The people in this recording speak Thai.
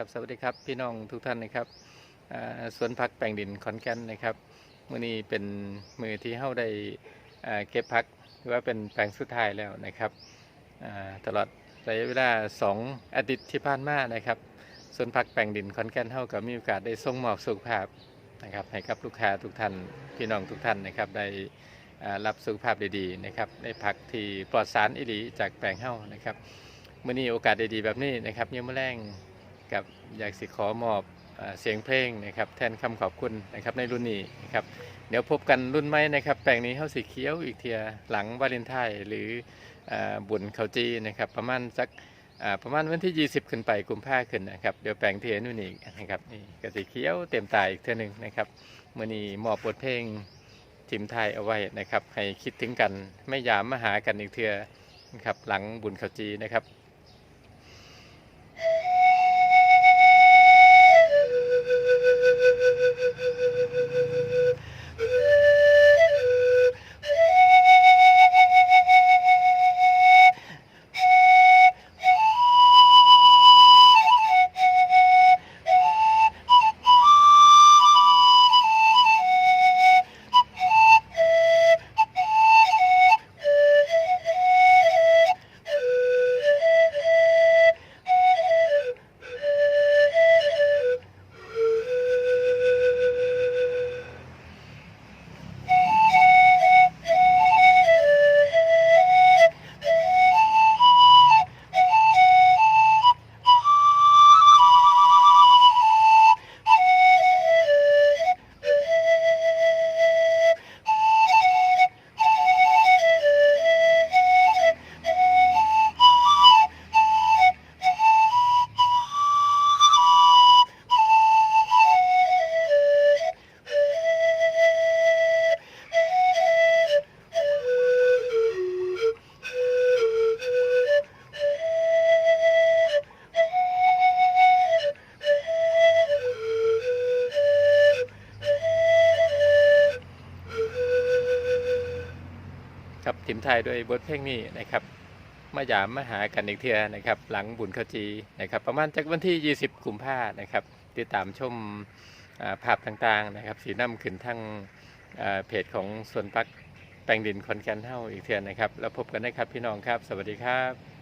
ครับสวัสดีครับพี่น้องทุกท่านนะครับสวนพักแปลงดินขอนแก่นนะครับมื่อนี้เป็นมือที่เฮาได้เก็บพักหรือว่าเป็นแปลงสุดท้ายแล้วนะครับตลอดระยะเวลา 2 อาทิตย์ที่ผ่านมานะครับสวนพักแปลงดินขอนแก่นเฮาก็มีโอกาสได้ส่งมอบสุขภาพนะครับให้กับลูกค้าทุกท่านพี่น้องทุกท่านนะครับได้รับสุขภาพดีๆนะครับได้พักที่ปลอดสารอิหลีจากแปลงเฮานะครับมื่อนี้โอกาสดีๆแบบนี้นะครับเยี่ยมอแรง กับอยากสิขอมอบเสียงเพลงนะครับแทนคำขอบคุณนะครับในรุ่นนี้นะครับเดี๋ยวพบกันรุ่นใหม่นะครับแปลงนี้เข้าสีเขียวอีกเทียหลังวาเลนไทน์หรืออบุญเขาจีนะครับประมาณสักประมาณวันที่ 20 ขึ้นไปกุมภาขึ้นนะครับเดี๋ยวแปลงเทียนู่นอีกนะครับนี่กสีเขียวเต็มตายอีกเท่านึงนะครับมื่อนี้มอบบทเพลงทิมไทยเอาไว้นะครับให้คิดถึงกันไม่ยามมาหากันอีกเทือนะครับหลังบุญเขาจีนะครับ ครับทิมไทยด้วยบทเพลงนี้นะครับมาหยามมาหากันอีกเทียนะครับ หลังบุญข้าจีนะครับ ประมาณจากวันที่ 20กุมภานะครับ ติดตามชมภาพต่างๆนะครับ สีน้ำขึ้นทั้งเพจของส่วนปักแปลงดินคอนแกนเท่าอีกเทียนะครับ แล้วพบกันนะครับพี่น้องครับ สวัสดีครับ